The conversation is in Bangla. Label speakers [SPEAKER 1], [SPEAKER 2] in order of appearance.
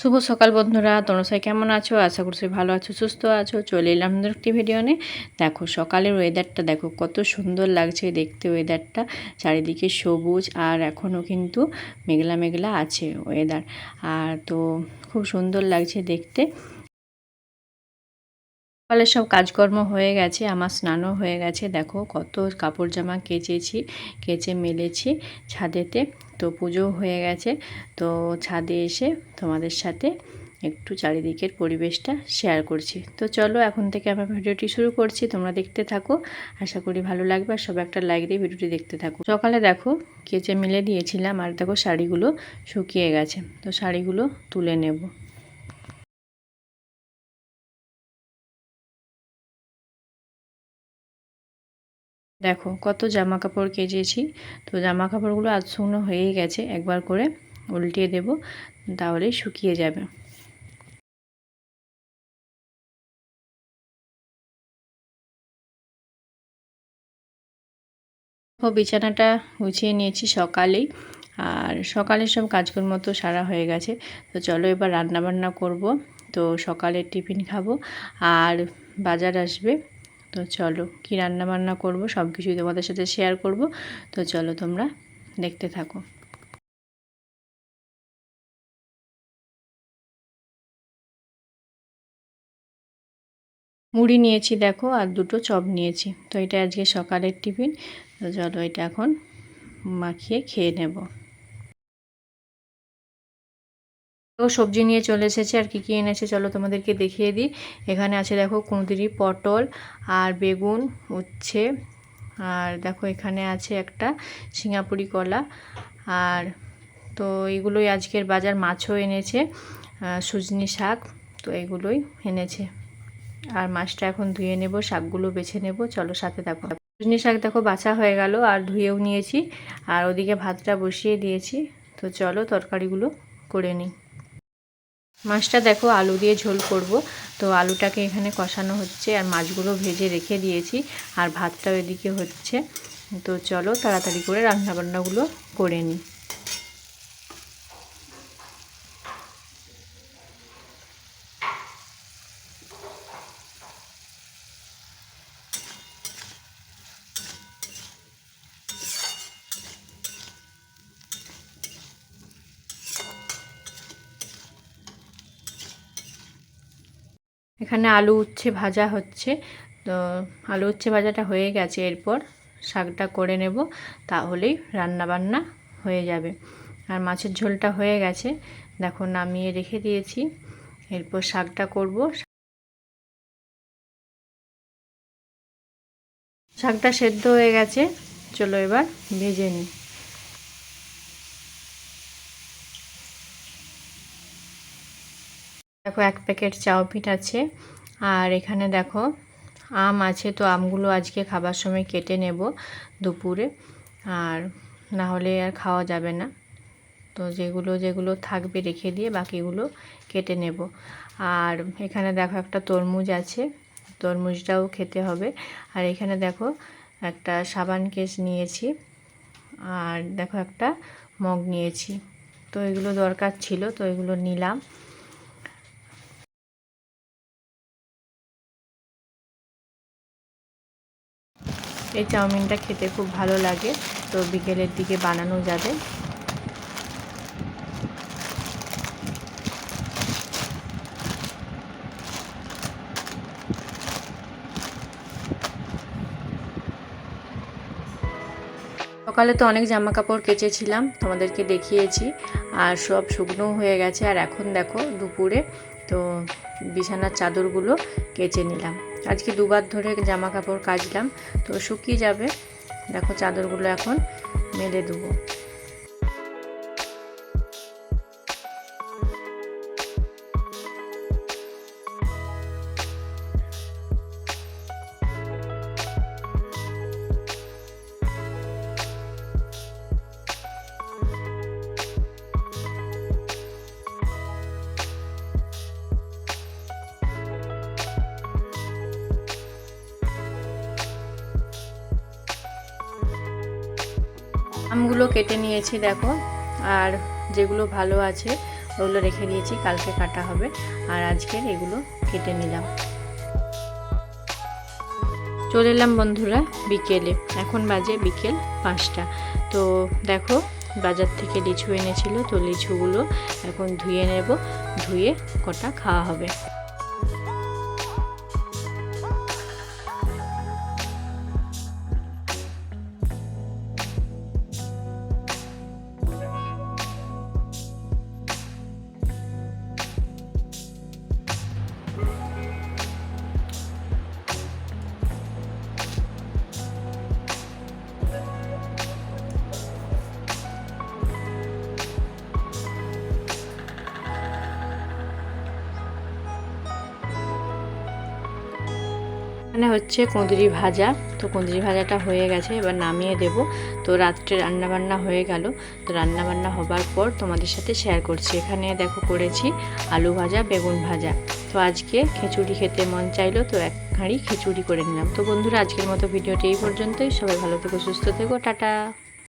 [SPEAKER 1] শুভ সকাল বন্ধুরা, তোমরা সবাই কেমন আছো? আশা করছি ভালো আছো, সুস্থ আছো। চলে এলাম একটি ভিডিও নিয়ে দেখো, সকালের ওয়েদারটা দেখো, কত সুন্দর লাগছে দেখতে ওয়েদারটা চারিদিকে সবুজ আর এখনও কিন্তু মেঘলা মেঘলা আছে ওয়েদার আর তো খুব সুন্দর লাগছে দেখতে। সকালের সব কাজকর্ম হয়ে গেছে, আমার স্নানও হয়ে গেছে। দেখো কত কাপড় জামা কেচেছি, কেচে মেলেছি ছাদেতে। তো পুজো হয়ে গেছে। তো ছাদে এসে তোমাদের সাথে একটু চারিদিকের পরিবেশটা শেয়ার করছি। তো চলো এখন থেকে আমার ভিডিওটি শুরু করছি, তোমরা দেখতে থাকো। আশা করি ভালো লাগবে। আর সব একটা লাইক দিয়ে ভিডিওটি দেখতে থাকো। সকালে দেখো কেচে মেলে দিয়েছিলাম, আর দেখো শাড়িগুলো শুকিয়ে গেছে। তো শাড়িগুলো তুলে নেব। দেখো কত জামা কাপড় কেচেছি। তো জামা কাপড়গুলো আজ শুকনো হয়েই গেছে, একবার করে উল্টিয়ে দেব, তাহলেই শুকিয়ে যাবে। ও বিছানাটা গুছিয়ে নিয়েছি সকালেই, আর সকালের সব কাজকর্ম তো সারা হয়ে গেছে। তো চলো এবার রান্না বান্না করব, তো সকালে টিফিন খাব, আর বাজার আসবে। তো চলো কি রান্না বান্না করব, সব কিছুই তোমাদের সাথে শেয়ার করব। তো চলো তোমরা দেখতে থাকো। মুড়ি নিয়েছি দেখো আর দুটো চপ নিয়েছি, তো এটা আজকে সকালের টিফিন। তো চলো এটা এখন মাখিয়ে খেয়ে নেব। তো সবজি নিয়ে চলে এসেছে আর কি কী এনেছে চলো তোমাদেরকে দেখিয়ে দিই। এখানে আছে দেখো কুঁদরি, পটল আর বেগুন, উচ্ছে আর দেখো এখানে আছে একটা সিঙ্গাপুরি কলা আর তো এগুলোই আজকের বাজার। মাছও এনেছে সুজনি শাক তো এগুলোই এনেছে। আর মাছটা এখন ধুয়ে নেব, শাকগুলো বেছে নেব, চলো সাথে দেখো সুজনি শাক দেখো বাছা হয়ে গেল, আর ধুয়েও নিয়েছি। আর ওদিকে ভাতটা বসিয়ে দিয়েছি, তো চলো তরকারিগুলো করে নিই। মাছটা দেখো আলু দিয়ে ঝোল করব। তো আলুটাকে এখানে কষানো হচ্ছে আর মাছগুলো ভেজে রেখে দিয়েছি আর ভাতটাও এদিকে হচ্ছে। তো চলো তাড়াতাড়ি করে রান্নাবান্নাগুলো করে নিই। এখানে আলু উচ্ছে ভাজা হচ্ছে। তো আলু উচ্ছে ভাজাটা হয়ে গেছে, এরপর শাকটা করে নেব, তাহলেই রান্না বান্না হয়ে যাবে। আর মাছের ঝোলটা হয়ে গেছে। দেখো, নামিয়ে রেখে দিয়েছি। এরপর শাকটা করব। শাকটা সেদ্ধ হয়ে গেছে। চলো এবার ভেজে নিই। দেখো, এক প্যাকেট চাউপিট আছে। আর এখানে দেখো, আম আছে, তো আমগুলো আজকে খাবার সময় কেটে নেব দুপুরে। আর না হলে আর খাওয়া যাবে না। তো যেগুলো যেগুলো থাকবে রেখে দিয়ে বাকিগুলো কেটে নেব। আর এখানে দেখো, একটা তরমুজ আছে। তরমুজটাও খেতে হবে। আর এখানে দেখো, একটা সাবান কেস নিয়েছি। আর দেখো, একটা মগ নিয়েছি। তো এগুলো দরকার ছিল, তো এগুলো নিলাম। এই চাউমিনটা খেতে খুব ভালো লাগে। তো বিকেলের দিকে বানানো যাবে। সকালে তো অনেক জামা কাপড় কেচেছিলাম, তোমাদেরকে দেখিয়েছি। আর সব শুকনো হয়ে গেছে। আর এখন দেখো দুপুরে তো বিছানার চাদরগুলো কেচে নিলাম। আজকে দুবার ধরে জামা কাপড় কাচলাম, তো শুকিয়ে যাবে। দেখো চাদরগুলো এখন মেলে দেবো। আমগুলো কেটে নিয়েছি, দেখো। আর যেগুলো ভালো আছে, ওগুলো রেখে দিয়েছি, কালকে কাটা হবে। আর আজকের এগুলো কেটে নিলাম। চলে এলাম বন্ধুরা বিকেলে। এখন বাজে বিকেল পাঁচটা। তো দেখো, বাজার থেকে লিচু এনেছিল, তো লিচুগুলো এখন ধুয়ে নেব, ধুয়ে কটা খাওয়া হবে। এখানে হচ্ছে কুঁদরি ভাজা। তো কুঁদরি ভাজাটা হয়ে গেছে, এবার নামিয়ে দেব। তো রাত্রে রান্নাবান্না হয়ে গেল। তো রান্নাবান্না হবার পর তোমাদের সাথে শেয়ার করছি। এখানে দেখো করেছি আলু ভাজা, বেগুন ভাজা। তো আজকে খিচুড়ি খেতে মন চাইলো, তো এক হাঁড়ি খিচুড়ি করে নিলাম। তো বন্ধুরা, আজকের মতো ভিডিওটি এই পর্যন্তই। সবাই ভালো থেকো, সুস্থ থেকো, টাটা।